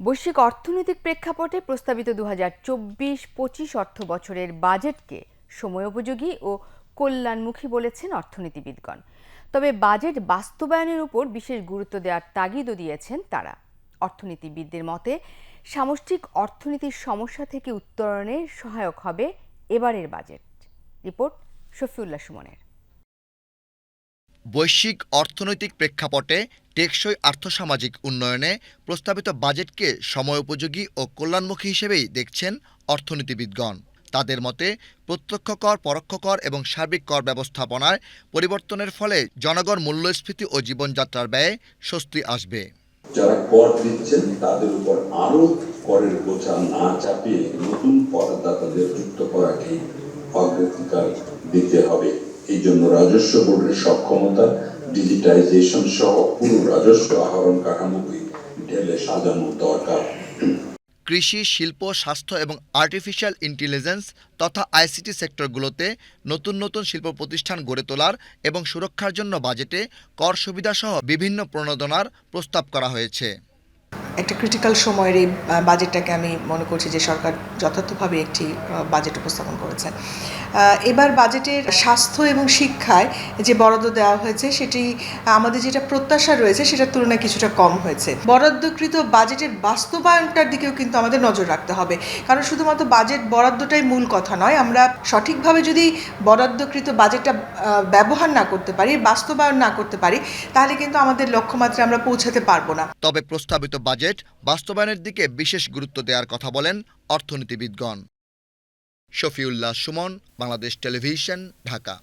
বৈশ্বিক অর্থনৈতিক প্রেক্ষাপটে প্রস্তাবিত দু হাজার চব্বিশ পঁচিশ অর্থ বছরের বাজেটকে সময়োপযোগী ও কল্যাণমুখী বলেছেন অর্থনীতিবিদগণ। তবে বাজেট বাস্তবায়নের উপর বিশেষ গুরুত্ব দেওয়ার তাগিদও দিয়েছেন তারা। অর্থনীতিবিদদের মতে, সামষ্টিক অর্থনীতির সমস্যা থেকে উত্তরণে সহায়ক হবে এবারের বাজেট। রিপোর্ট শফিউল্লাহ সুমনের। বৈশ্বিক অর্থনৈতিক প্রেক্ষাপটে টেকসই আর্থসামাজিক উন্নয়নে প্রস্তাবিত বাজেটকে সময়োপযোগী ও কল্যাণমুখী হিসেবেই দেখছেন অর্থনীতিবিদগণ। তাদের মতে, প্রত্যক্ষ কর, পরোক্ষ কর এবং সার্বিক কর ব্যবস্থাপনায় পরিবর্তনের ফলে জনগণ মূল্যস্ফীতি ও জীবনযাত্রার ব্যয়ে স্বস্তি আসবে। যারা কর দিচ্ছেন, তাদের উপর আরও করের বোঝা না চাপিয়ে নতুন করদাতাদের যুক্ত করাকেই অগ্রাধিকার দিতে হবে। এই জন্য রাজস্ব বোর্ডের সক্ষমতা ডিজিটাইজেশন সহ পুরো রাজস্ব আহরণ কাঠামোকে ঢেলে সাজানো দরকার। কৃষি, শিল্প, স্বাস্থ্য এবং আর্টিফিশিয়াল ইন্টেলিজেন্স তথা আইসিটি সেক্টরগুলোতে নতুন নতুন শিল্প প্রতিষ্ঠান গড়ে তোলার এবং সুরক্ষার জন্য বাজেটে কর সুবিধাসহ বিভিন্ন প্রণোদনার প্রস্তাব করা হয়েছে। একটা ক্রিটিক্যাল সময়ের এই বাজেটটাকে আমি মনে করছি যে সরকার যথার্থভাবে একটি বাজেট উপস্থাপন করেছে। এবার বাজেটের স্বাস্থ্য এবং শিক্ষায় যে বরাদ্দ দেওয়া হয়েছে, সেটি, আমাদের যেটা প্রত্যাশা রয়েছে, সেটার তুলনায় কিছুটা কম হয়েছে। বরাদ্দকৃত বাজেটের বাস্তবায়নটার দিকেও কিন্তু আমাদের নজর রাখতে হবে। কারণ শুধুমাত্র বাজেট বরাদ্দটাই মূল কথা নয়, আমরা সঠিকভাবে যদি বরাদ্দকৃত বাজেটটা ব্যবহার না করতে পারি, বাস্তবায়ন না করতে পারি, তাহলে কিন্তু আমাদের লক্ষ্যমাত্রায় আমরা পৌঁছাতে পারব না। তবে প্রস্তাবিত বাজেট বাস্তবায়নের দিকে বিশেষ গুরুত্ব দেওয়ার কথা বলেন অর্থনীতিবিদগণ। শফিউল্লাহ সুমন বাংলাদেশ টেলিভিশন ঢাকা।